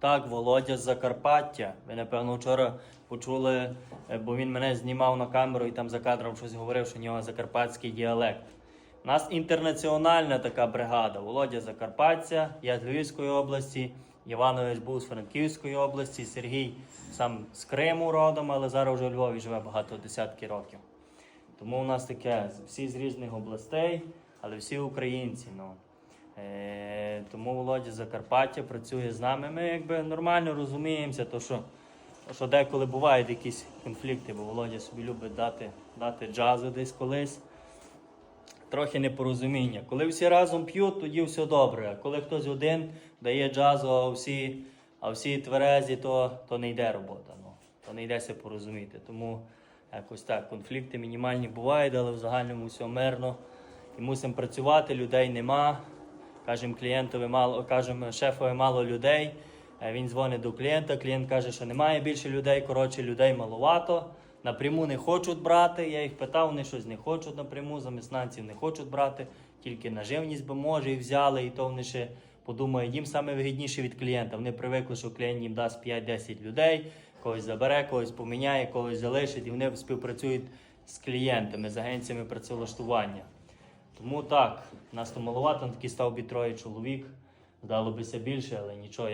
Так, Володя з Закарпаття. Ви, напевно, вчора почули, е, бо він мене знімав на камеру і там за кадром щось говорив, що в нього закарпатський діалект. У нас інтернаціональна така бригада. Володя Закарпаття, я з Львівської області, Іванович був з Франківської області, Сергій сам з Криму родом, але зараз вже у Львові живе багато десятки років. Тому у нас таке всі з різних областей, але всі українці. Ну. Е, тому Володя Закарпаття працює з нами. Ми якби нормально розуміємося, то що, що деколи бувають якісь конфлікти, бо Володя собі любить дати, дати джазу десь колись. Трохи непорозуміння. Коли всі разом п'ють, тоді все добре. А коли хтось один дає джазу, а всі, а всі тверезі, то, то не йде робота. Ну, то не йдеся порозуміти. Тому якось так, конфлікти мінімальні бувають, але в загальному все мирно. І мусимо працювати, людей нема. Кажемо клієнтові мало, кажемо шефові мало людей. Е, Він дзвонить до клієнта, клієнт каже, що немає більше людей, коротше, людей маловато. Напряму не хочуть брати. Я їх питав, вони щось не хочуть напряму, заміснанців не хочуть брати, тільки на живність би може і взяли, і то вони ще подумають, їм саме вигідніше від клієнта. Вони привикли, що клієнт їм дасть 5-10 людей, когось забере, когось поміняє, когось залишить, і вони співпрацюють з клієнтами, з агенціями працевлаштування. Тому так, нас то маловато, на такий став би троє чоловік. Здало бися більше, але нічого.